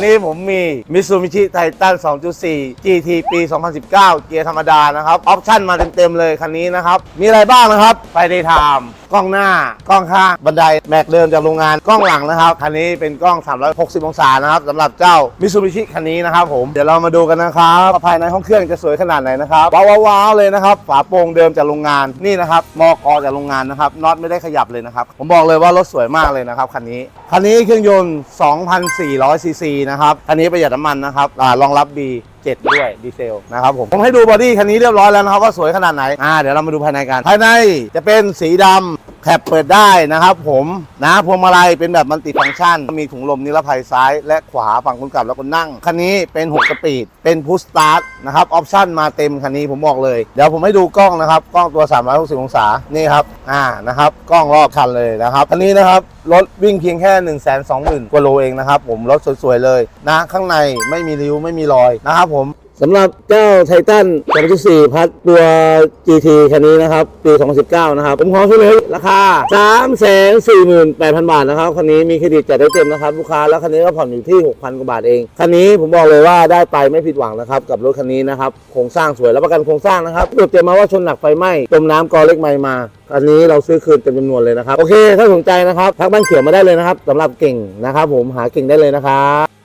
วันนี้ผมมี Mitsubishi Titan 2.4 GT ปี 2019 เกียร์ธรรมดานะครับ ออปชั่นมาเต็มๆเลยคันนี้นะครับ มีอะไรบ้างนะครับไฟเดย์ไทม์กล้องหน้ากล้องข้างบันไดแม็กเดิมจากโรงงานกล้องหลังนะครับ คันนี้เป็นกล้อง 360 องศานะครับสำหรับเจ้า Mitsubishi คันนี้นะครับผมเดี๋ยวเรามาดูกันนะครับภายในห้องเครื่องจะสวยขนาดไหนนะครับว้าวว้าวๆเลยนะครับฝาโปร่งเดิมจากโรงงานนี่นะครับมอกอจากโรงงานนะครับน็อตไม่ได้ขยับเลยนะครับผมบอกเลยว่ารถสวยมากเลยนะครับคันนี้ คันนี้เครื่องยนต์ 2,400 ซีซีนะครับ คันนี้ประหยัดน้ำมันนะครับอรองรับ B 7 ด้วยดีเซลนะครับผม ผมให้ดูบอดี้คันนี้เรียบร้อยแล้วนะครับว่าสวยขนาดไหน อ่า เดี๋ยวเรามาดูภายในกัน ภายในจะเป็นสีดำ แคปเปิดได้นะครับผมนะพวงมาลัยเป็นแบบมัลติฟังก์ชัน มีถุงลมนิรภัยซ้ายและขวาฝั่งคนขับและคนนั่ง คันนี้เป็น 6 สปีด เป็นพุชสตาร์ทนะครับออปชั่นมาเต็มคันนี้ผมบอกเลย เดี๋ยวผมให้ดูกล้องนะครับ กล้องตัว 360 องศา นี่ครับ อ่านะครับ กล้องรอบคันเลยนะครับ คันนี้นะครับ รถวิ่งเพียงแค่ 1 2 0 0 0 0กว่าโลเองนะครับผมรถสวยๆเลยนะข้างในไม่มีริ้วไม่มีรอยนะครับผม สำหรับเจ้าไททัน2.4พัดตัว GT คันนี้นะครับ ปี 2019 นะครับ ผมขอเฉลยราคา 348,000 บาทนะครับ คันนี้มีเครดิตจัดได้เต็มนะครับลูกค้า แล้วคันนี้ก็ผ่อนอยู่ที่ 6,000 กว่าบาทเอง คันนี้ผมบอกเลยว่าได้ไปไม่ผิดหวังนะครับ กับรถคันนี้นะครับ โครงสร้างสวยรับประกันโครงสร้างนะครับตรวจเจอมาว่าชนหนักไฟไหม้จมน้ำกอเล็กไมมาอันนี้เราซื้อคืนเต็มจำนวนเลยนะครับ โอเค ถ้าสนใจนะครับทักบ้านเขียวมาได้เลยนะครับสำหรับเก่งนะครับ ผมหาเก่งได้เลยนะครับ